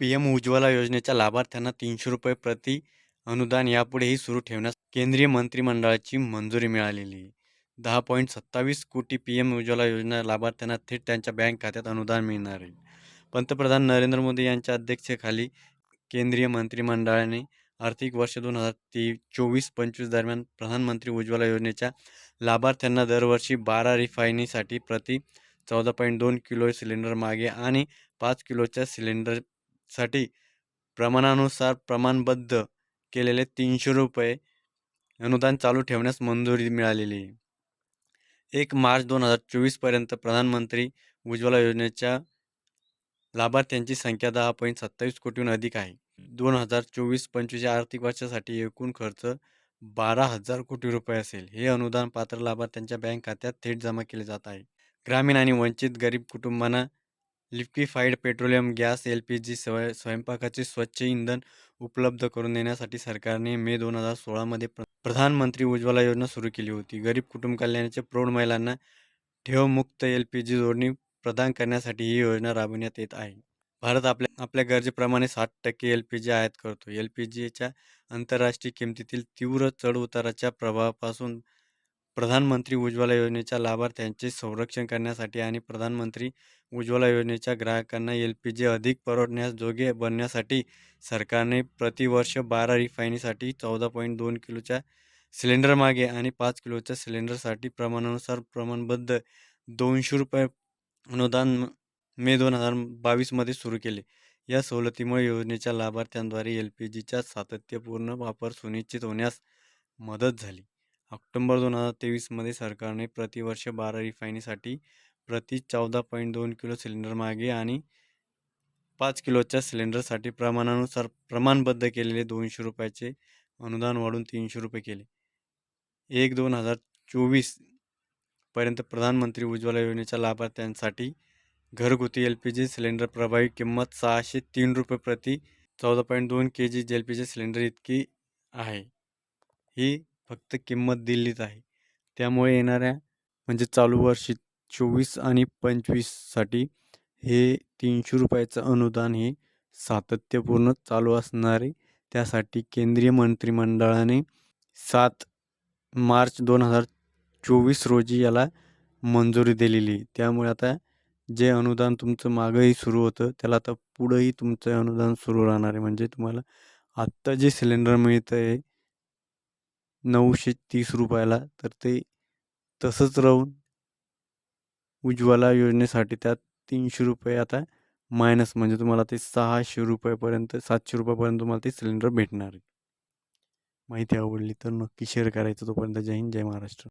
P M Ujjwala योजनेच्या लाभार्थ्यांना तीनशे रुपये प्रति अनुदान यापुढेही सुरू ठेवण्यास केंद्रीय मंत्रिमंडळाची मंजुरी मिळालेली आहे. दहा पॉईंट सत्तावीस कोटी पी एम उज्ज्वला योजना लाभार्थ्यांना थेट त्यांच्या बँक खात्यात अनुदान मिळणार आहे. पंतप्रधान नरेंद्र मोदी यांच्या अध्यक्षतेखाली केंद्रीय मंत्रिमंडळाने आर्थिक वर्ष दोन हजार ते चोवीस पंचवीस दरम्यान प्रधानमंत्री उज्ज्वला योजनेच्या लाभार्थ्यांना दरवर्षी बारा रिफायनीसाठी प्रति चौदा पॉईंट दोन किलो सिलेंडर मागे आणि पाच किलोच्या सिलेंडर साठी प्रमाणानुसार प्रमाणबद्ध केलेले तीनशे रुपये अनुदान चालू ठेवण्यास मंजुरी मिळालेली आहे. एक मार्च दोन हजार चोवीसपर्यंत प्रधानमंत्री उज्ज्वला योजनेच्या लाभार्थ्यांची संख्या दहा पॉईंट सत्तावीस कोटीहून अधिक आहे. दोन हजार चोवीस पंचवीस या आर्थिक वर्षासाठी एकूण खर्च बारा हजार कोटी रुपये असेल. हे अनुदान पात्र लाभार्थ्यांच्या बँक खात्यात थेट जमा केले जात आहे. ग्रामीण आणि वंचित गरीब कुटुंबांना liquefied petroleum gas L P G स्वय स्वयंपाकाचे स्वच्छ इंधन उपलब्ध करून देण्यासाठी सरकारने मे दोन हजार सोळामध्ये प्र प्रधानमंत्री उज्ज्वला योजना सुरू केली होती. गरीब कुटुंब कल्याणाचे प्रौढ महिलांना ठेवमुक्त एल पी जी जोडणी प्रदान करण्यासाठी ही योजना राबविण्यात येत आहे. भारत आपल्या आपल्या गरजेप्रमाणे साठ टक्के एल पी जी आयात करतो. एल पी जीच्या आंतरराष्ट्रीय किमतीतील तीव्र चढउताराच्या प्रभावापासून प्रधानमंत्री उज्ज्वला योजनेच्या लाभार्थ्यांचे संरक्षण करण्यासाठी आणि प्रधानमंत्री उज्ज्वला योजनेच्या ग्राहकांना एल पी जी अधिक परवडण्यास जोगे बनण्यासाठी सरकारने प्रतिवर्ष बारा रिफायनीसाठी चौदा पॉईंट दोन किलोच्या सिलेंडरमागे आणि पाच किलोच्या सिलेंडरसाठी प्रमाणानुसार प्रमाणबद्ध दोनशे रुपये अनुदान मे दोन हजार बावीसमध्ये सुरू केले. या सवलतीमुळे योजनेच्या लाभार्थ्यांद्वारे एल पी जीचा सातत्यपूर्ण वापर सुनिश्चित होण्यास मदत झाली. ऑक्टोंबर दोन हजार तेवीसमध्ये सरकारने प्रतिवर्ष बारा रिफायनीसाठी प्रति चौदा पॉईंट दोन किलो सिलेंडर मागे आणि पाच किलोच्या सिलेंडरसाठी प्रमाणानुसार प्रमाणबद्ध केलेले दोनशे रुपयाचे अनुदान वाढून तीनशे रुपये केले. एक दोन हजार चोवीसपर्यंत प्रधानमंत्री उज्ज्वला योजनेच्या लाभार्थ्यांसाठी घरगुती एल पी जी सिलेंडर प्रभावी किंमत सहाशे तीन रुपये प्रति चौदा पॉईंट दोन K G L P G cylinder इतकी आहे. ही फक्त किंमत दिल्लीच आहे. त्यामुळे येणाऱ्या म्हणजे चालू वर्षी चोवीस आणि पंचवीससाठी हे तीनशे रुपयाचं अनुदान हे सातत्यपूर्ण चालू असणारे त्यासाठी केंद्रीय मंत्रिमंडळाने सात मार्च दोन हजार चोवीस रोजी याला मंजुरी दिलेली त्यामुळे आता जे अनुदान तुमचं मागंही सुरू होतं त्याला आता पुढंही तुमचं अनुदान सुरू राहणार आहे. म्हणजे तुम्हाला आत्ता जे सिलेंडर मिळतं आहे नऊशे तीस रुपयाला तर ते तसंच राहून उज्ज्वला योजनेसाठी त्यात तीनशे रुपये आता मायनस म्हणजे तुम्हाला ते सहाशे रुपयापर्यंत सातशे रुपयापर्यंत तुम्हाला ते सिलेंडर भेटणार आहे. माहिती आवडली तर नक्की शेअर करायचं. तोपर्यंत जय हिंद जय महाराष्ट्र.